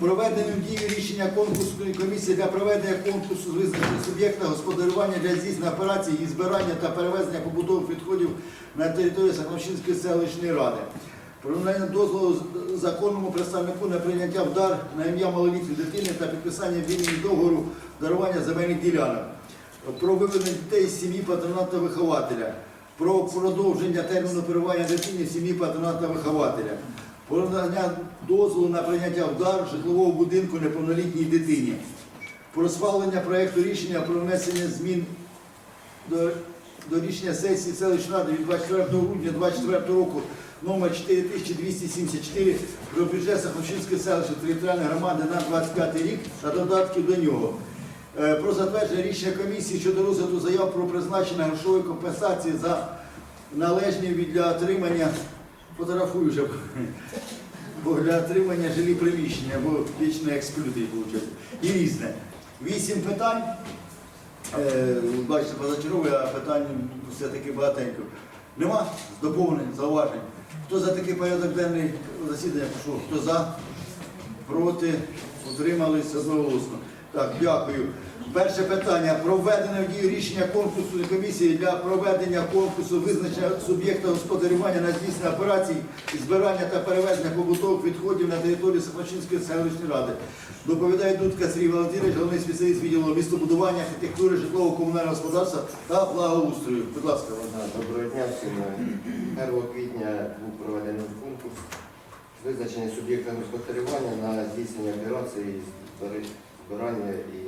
Проведення в дію рішення конкурсної комісії для проведення конкурсу з визначення суб'єкта господарювання для здійснення операцій і збирання та перевезення побутових відходів на території Сахновщинської селищної ради. Про надання дозволу законному представнику на прийняття в дар на ім'я малолітньої дитини та підписання вільного договору дарування земельних ділянок. Про виведення дітей з сім'ї патронатного вихователя, про продовження терміну перебування дитини в сім'ї патронатного вихователя, про надання дозволу на прийняття в дар житлового будинку неповнолітній дитині, про схвалення проекту рішення про внесення змін до, до рішення сесії селищної ради від 24 грудня 2024 року номер 4274 про бюджет Сахновщинської селищної територіальної громади на 25 рік та додатків до нього. Е, Про затвердження рішення комісії щодо розгляду заяв про призначення грошової компенсації за належні для отримання, фотографую вже, бо для отримання жилі приміщення, бо вічно ексклюдить, виходить. І різне. Вісім питань. Е, Бачите, позачергове, а питань все-таки багатенько. Нема доповнень, зауважень. Хто за такий порядок денний засідання пішов? Хто за? Проти? Утримались одноголосно. Так, дякую. Перше питання. Про введення в дію рішення конкурсної комісії для проведення конкурсу визначення суб'єкта господарювання на здійснення операцій і збирання та перевезення побутових відходів на території Сахмачинської селищної ради. Доповідає Дудка Сергій Валентинович, головний спеціаліст відділу містобудування, архітектури, житлово-комунального господарства та благоустрою. Будь ласка, Валентина. Доброго дня всім. 1 квітня був проведений конкурс визначення суб'єкта господарювання на здійснення операції з збери- збирання і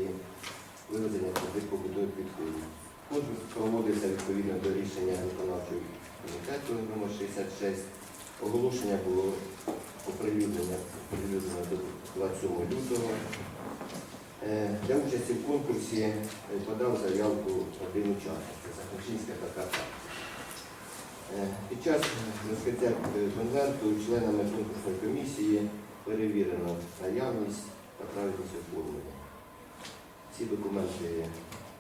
вивезення таких побутових відходів. Конкурс проводився відповідно до рішення виконавчого комітету номер 66. Оголошення було оприлюднено до 27 лютого. Е, Для участі в конкурсі е, подав заявку один учасник, Захарчинська ККК. Е, Під час розкриття конверту членами конкурсної комісії перевірено наявність та оформлення. Ці документи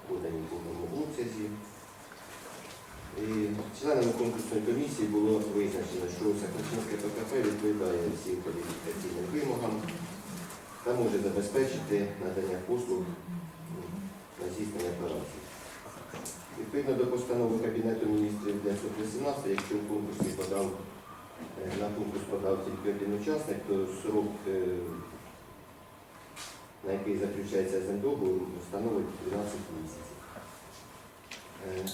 подані в повному обсязі. І членами конкурсної комісії було визначено, що Сахарчинське ПКП відповідає всім кваліфікаційним вимогам та може забезпечити надання послуг на здійснення операцій. Відповідно до постанови Кабінету міністрів 918, якщо в конкурсі подав, е, на конкурс подав тільки один учасник, то срок, е, на який заключається договор, становить 12 місяців. Е,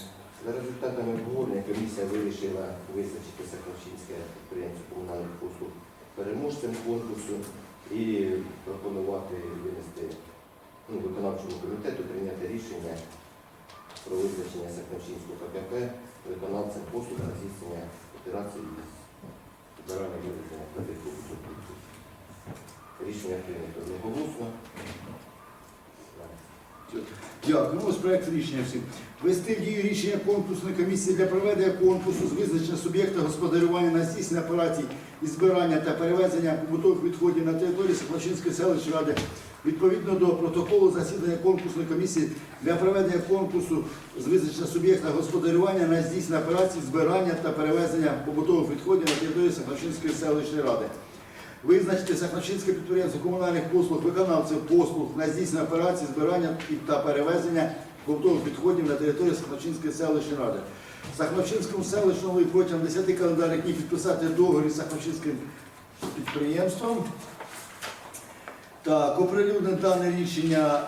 За результатами обговорення комісія вирішила визначити Сахарчинське підприємство комунальних послуг переможцем конкурсу і пропонувати винести ну, виконавчому комітету прийняти рішення про визначення Сакновщинського КПП виконавцем послуг на здійснення операцій із збирання вивезення продуктів. Рішення прийнято одноголосно. Дякую. Ось проект рішення всім. Вести в дію рішення конкурсної комісії для проведення конкурсу з визначення суб'єкта господарювання на здійснення операцій і збирання та перевезення побутових відходів на території Сахлачинської селищної ради відповідно до протоколу засідання конкурсної комісії для проведення конкурсу з визначення суб'єкта господарювання на здійснення операцій збирання та перевезення побутових відходів на території Сахлачинської селищної ради. Визначити Сахновщинське підприємство комунальних послуг, виконавців послуг на здійснення операцій, збирання та перевезення побутових відходів на території Сахновщинської селищної ради. Сахновщинському селищному протягом 10 календарних днів підписати договір із Сахновщинським підприємством. Так, оприлюднено дане рішення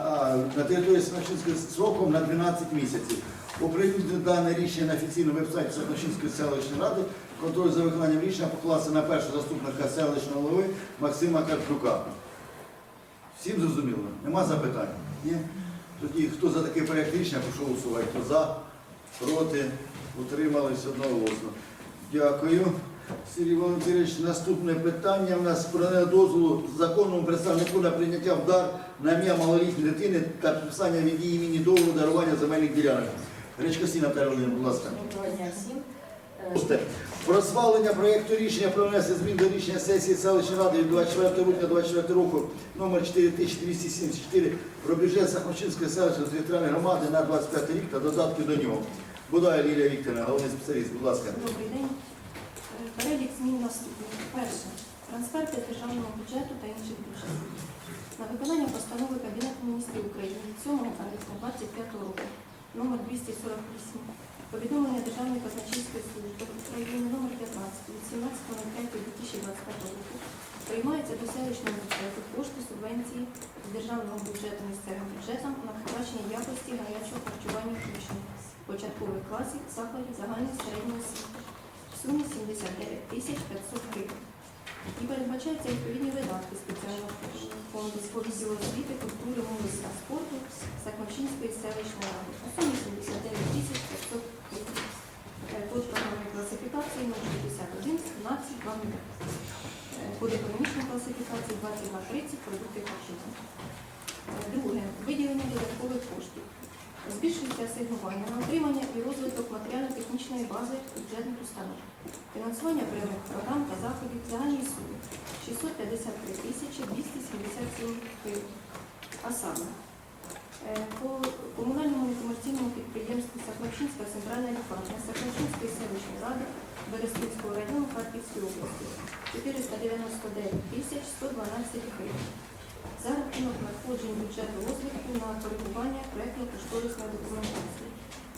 на території Сахновщинської сроком на 12 місяців. Оприлюднено дане рішення на офіційному вебсайті Сахновщинської селищної ради. Контроль за виконанням рішення покласти на першого заступника селищного голови Максима Карпюка. Всім зрозуміло? Нема запитань? Ні? Тоді хто за такий проєкт рішення, прошу голосувати. Хто за, проти, утримались одноголосно. Дякую. Сергій Володимирович, наступне питання у нас про дозволу законному представнику на прийняття в дар на ім'я малолітньої дитини та підписання від її імені договору дарування земельних ділянок. Гречко Сіна Володимирівна, будь ласка. Доброго дня всім. Про схвалення проєкту рішення про внесення змін до рішення сесії селищної ради від 24 липня 24 року номер 4274 про бюджет Сахмачинської селищної територіальної громади на 25 рік та додатки до нього. Будає Лілія Вікторівна, головний спеціаліст, будь ласка. Добрий день. Перелік змін наступний. Перше. Трансферти державного бюджету та інших бюджетів. На виконання постанови Кабінету міністрів України від 7 вересня 25 року номер 248 повідомлення Державної казначейської служби України номер 15 від 17.05.2025 року приймається до селищного бюджету кошти субвенції з державного бюджету місцевим бюджетом на покращення якості гарячого харчування учнів початкових класів закладів загальної середньої освіти в сумі 79 тисяч 500 гривень. І передбачаються відповідні видатки спеціального фонду з відділу освіти, культури, молоді та спорту Сакмачинської селищної ради у сумі 79 тисяч 500 гривень. Класифікації 061 17 20. Е, Код економічної класифікації 2230 продукти харчування. Е, Друге. Виділення додаткових коштів. Збільшується асигнування на отримання і розвиток матеріально-технічної бази бюджетних установ. Фінансування окремих програм та заходів загальної суми 653 тисячі 277 гривень. А саме по комунальному некомерційному підприємству Сахмачинська центральна лікарня Сахмачинської селищної ради Берестинського району Харківської області 499 тисяч 112 гривень за рахунок надходжень бюджету розвитку на коригування проєктно-кошторисної документації.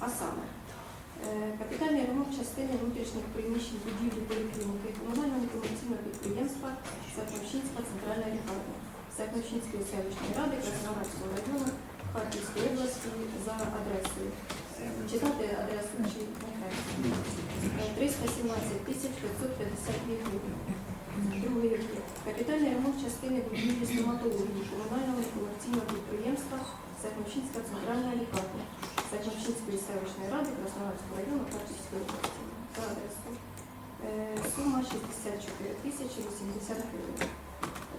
А саме, е, капітальний ремонт частини внутрішніх приміщень будівлі поліклініки комунального некомерційного підприємства Сакновщинська центральна лікарня Сакновщинської селищної ради Краснодарського району Харківської області за адресою. Е, Читати адресу чи нехай. Е, 317 тисяч 552 гривень. Другий об'єкт. Капітальний ремонт частини будівлі стоматології комунального некомерційного підприємства Сахмачинська центральна лікарня Сахмачинської селищної ради Краснодарського району Харківської області. За адресою. Е, Сума 64 тисячі 80 гривень.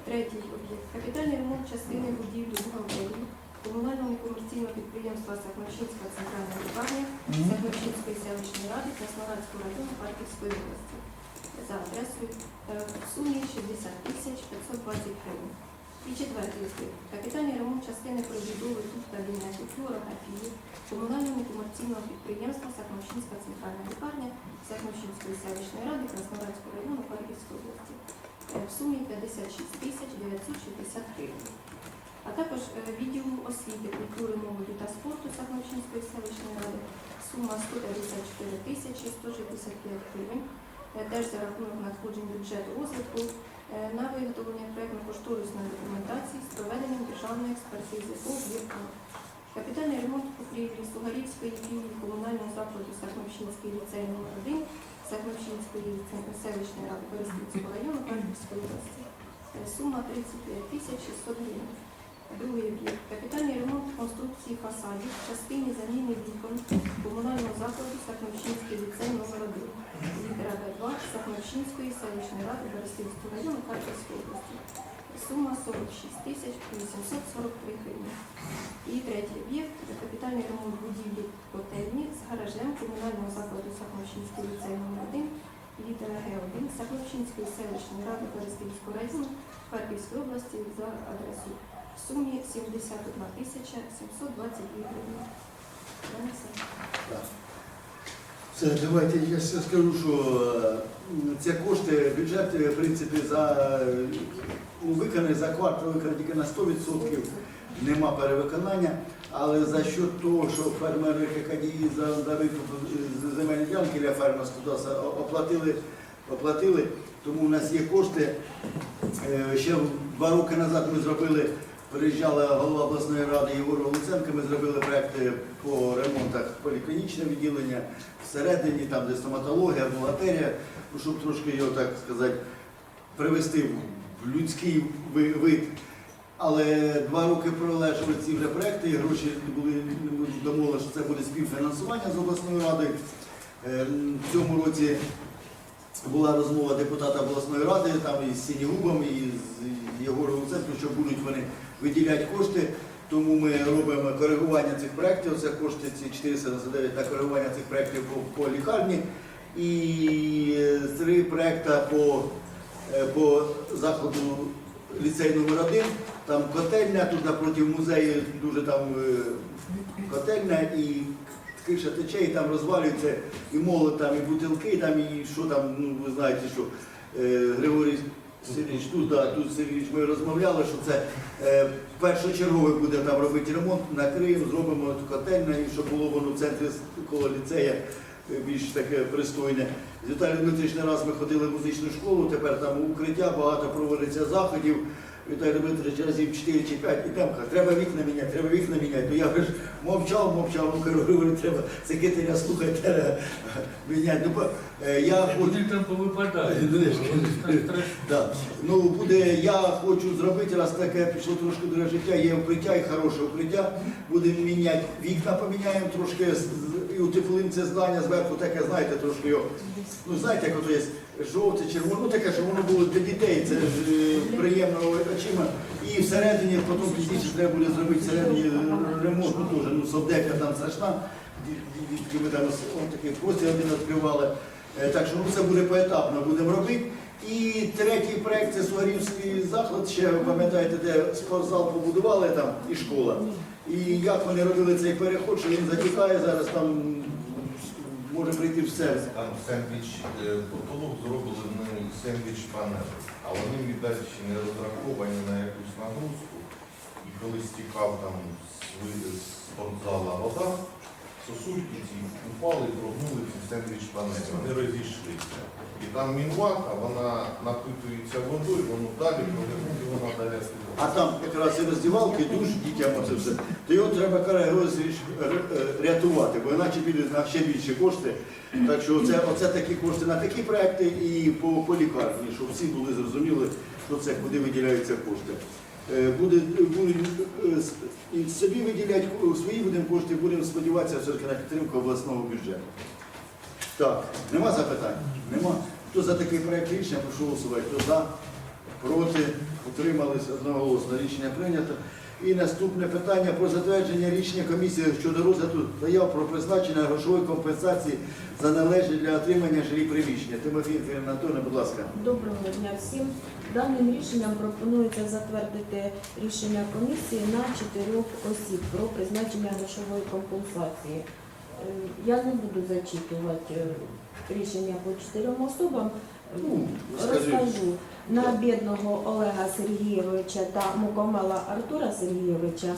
Третій об'єкт. Капітальний ремонт частини будівлі бухгалтерії комунального некомерційного підприємства Сахмачинська центральна лікарня Сахмачинської селищної ради Краснодарського району Харківської області за адресою е, в сумі 60 тисяч 520 гривень. І четвертий об'єкт. Капітальний ремонт частини прибудови тут кабінету флюорографії комунального некомерційного підприємства Сахмачинська центральна лікарня Сахмачинської селищної ради Краснодарського району Харківської області е, в сумі 56 тисяч 960 гривень. А також е, відділу освіти, культури, молоді та спорту Сахмачинської селищної ради сума 154 тисячі 165 гривень е, теж за рахунок надходжень бюджету розвитку е, на виготовлення проєктно-кошторисної документації з проведенням державної експертизи по об'єктам. Капітальний ремонт покрівлі Сугарівської філії комунального закладу Сахновщинський ліцей номер 1 Сахновщинської селищної ради Бориспільського району Харківської області. Сума 35 тисяч 600 гривень. Другий об'єкт. Капітальний ремонт конструкції фасадів в частині заміни вікон комунального закладу Сахновщинський ліцей номер 1 літера Б2 Сахновщинської селищної ради Берестинського району Харківської області. Сума 46 тисяч 843 гривні. І третій об'єкт капітальний ремонт будівлі котельні з гаражем комунального закладу Сахновщинський ліцей номер 1 літера Г1 Сахновщинської селищної ради Берестинського району Харківської області за адресою в сумі 71 тисяча 722 гривні. Все, давайте я ще скажу, що е, ці кошти, бюджет, е, в принципі, за е, виконаний за квартал тільки на 100%, нема перевиконання, але за що того, що фермери ККДІ за, за викуп земельні ділянки для господарства оплатили, оплатили, тому у нас є кошти. Ще два роки назад ми зробили, приїжджала голова обласної ради Єгор Луценко, ми зробили проекти по ремонтах поліклінічного відділення всередині, там де стоматологія, бухгалтерія, ну, щоб трошки його, так сказати, привести в людський вид. Але два роки пролежали ці вже проекти, і гроші були домовили, що це буде співфінансування з обласною радою. Е, В цьому році була розмова депутата обласної ради, там із Сінігубом, і з Єгором Луценком, що будуть вони виділяти кошти. Тому ми робимо коригування цих проєктів. Це кошти ці 499 на коригування цих проєктів по, по лікарні. і три проекти по, е, по заходу ліцей номер 1 Там котельня, тут напроти музею дуже там е, котельня і криша тече, і там розвалюється і молот, там, і бутилки, і там, і що там, ну ви знаєте, що е, Григорій Сергійович, тут, да, тут Сергійович, ми розмовляли, що це е, першочергове буде там робити ремонт, накриємо, зробимо котельну, і щоб було воно в центрі коло ліцея е, більш таке пристойне. З Віталієм Дмитрич не раз ми ходили в музичну школу, тепер там укриття, багато проводиться заходів. Віталій Дмитрович разів 4 чи 5, і там каже, треба вікна міняти, треба вікна міняти. То я ж мовчав, мовчав, ну кажу, говорю, треба секретаря слухати, треба міняти. Ну, е, я хочу. Там. Ну, страшно. Да. Ну, буде, я хочу зробити, раз таке пішло трошки до життя, є укриття і хороше укриття. Будемо міняти вікна, поміняємо трошки і утеплимо це здання зверху, таке, знаєте, трошки його. Ну, знаєте, як ото є жовте, червоне, ну таке, щоб воно було для дітей, це ж е, приємно очима. І всередині, потім пізніше треба буде зробити всередині е, ремонт, ну теж, ну, совдепка там страшна. Ми там такий простір один відкривали. Е, Так що ну, це буде поетапно, будемо робити. І третій проект це Сугарівський заклад. Ще пам'ятаєте, де спортзал побудували там і школа. І як вони робили цей переход, що він затікає зараз там може прийти все. Там сендвіч, е, потолок зроблений сендвіч панель, а вони віддачі не розраховані на якусь нагрузку. І коли стікав там з спортзала вода, сосульки ці упали, прогнули ці сендвіч панелі, вони розійшлися. І там мінвата, вона напитується водою, воно далі прогинули, і вона далі А там якраз і роздівалки, душ дітям оце все. То його треба каже, р- рятувати, бо іначе підуть на ще більші кошти. Так що оце, оце такі кошти на такі проекти і по, по лікарні, щоб всі були зрозуміли, що це, куди виділяються кошти. Е, Буде, будуть е, собі виділяти свої будемо кошти, будемо сподіватися все-таки на підтримку обласного бюджету. Так, нема запитань? Нема. Хто за такий проект рішення, прошу голосувати. Хто за, проти, утримались одноголосно. Рішення прийнято. І наступне питання про затвердження рішення комісії щодо розгляду заяв про призначення грошової компенсації за належні для отримання жилі приміщення. Тимофій Анатольовна, будь ласка. Доброго дня всім. Даним рішенням пропонується затвердити рішення комісії на чотирьох осіб про призначення грошової компенсації. Е, Я не буду зачитувати е, рішення по чотирьом особам. Ну. Розкажу. На бідного Олега Сергійовича та Мукомела Артура Сергійовича,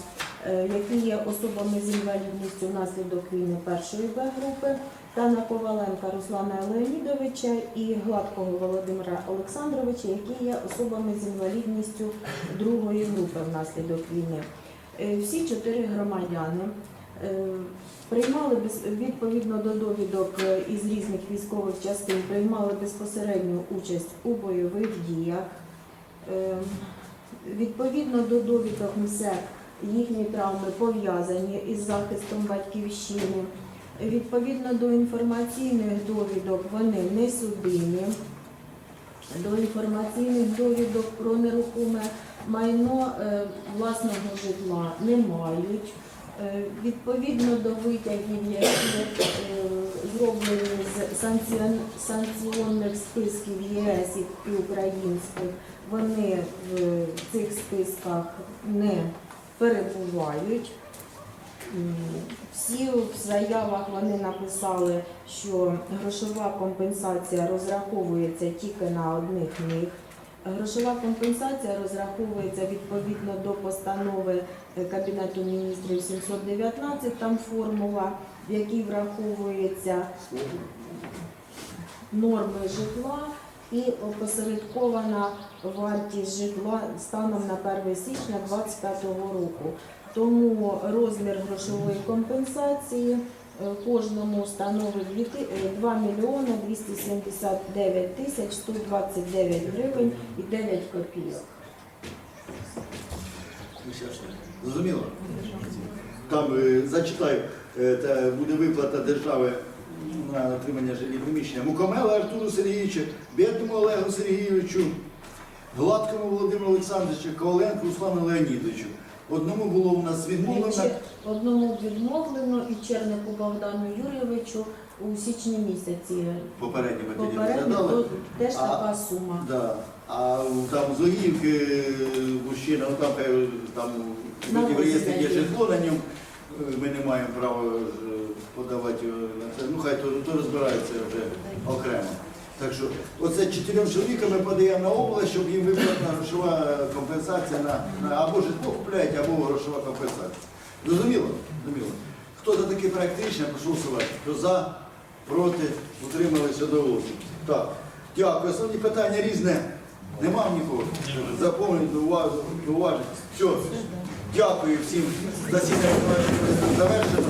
е, які є особами з інвалідністю внаслідок війни першої Б групи, та на Коваленка Руслана Леонідовича і Гладкого Володимира Олександровича, які є особами з інвалідністю другої групи внаслідок війни. Всі чотири громадяни приймали без- відповідно до довідок е, із різних військових частин, приймали безпосередню участь у бойових діях. Е, Відповідно до довідок МСЕК їхні травми пов'язані із захистом батьківщини. Відповідно до інформаційних довідок вони не судимі. До інформаційних довідок про нерухоме майно е, власного житла не мають. Е, Відповідно до витягів, які е, зроблені з санкціон- санкціонних списків ЄС і українських, вони в цих списках не перебувають. Всі в заявах вони написали, що грошова компенсація розраховується тільки на одних них. Грошова компенсація розраховується відповідно до постанови Кабінету міністрів 719, там формула, в якій враховується норми житла і опосередкована вартість житла станом на 1 січня 2025 року. Тому розмір грошової компенсації е, кожному становить дві ти- е, 2 мільйони 279 тисяч 129 гривень і 9 копійок. Зрозуміло? Там е, зачитаю, е, буде виплата держави на отримання жилі приміщення. Мукомела Артуру Сергійовичу, Бєдному Олегу Сергійовичу, Гладкому Володимиру Олександровичу, Коваленку Руслану Леонідовичу. Одному було у нас відмовлено. Одному відмовлено і Чернику Богдану Юрійовичу у січні місяці. Попередні ми тоді Попередньо розглядали. теж А- така сума. Да. А там з Огіївки мужчина, ну там, е, там На вроді в реєстрі є житло на ньому, е, ми не маємо права е, подавати на це. Ну хай то, то розбирається вже окремо. Так що оце чотирьом чоловікам ми подаємо на область, щоб їм виплатна грошова компенсація на, на або житло купляють, або грошова компенсація. Зрозуміло? Зрозуміло. Хто за такий проект рішення, прошу голосувати. Хто за, проти, утрималися до голосу. Так, дякую. Основні питання різне. Нема нікого. Заповнити до уваги. Все. Дякую всім. Засідання завершено.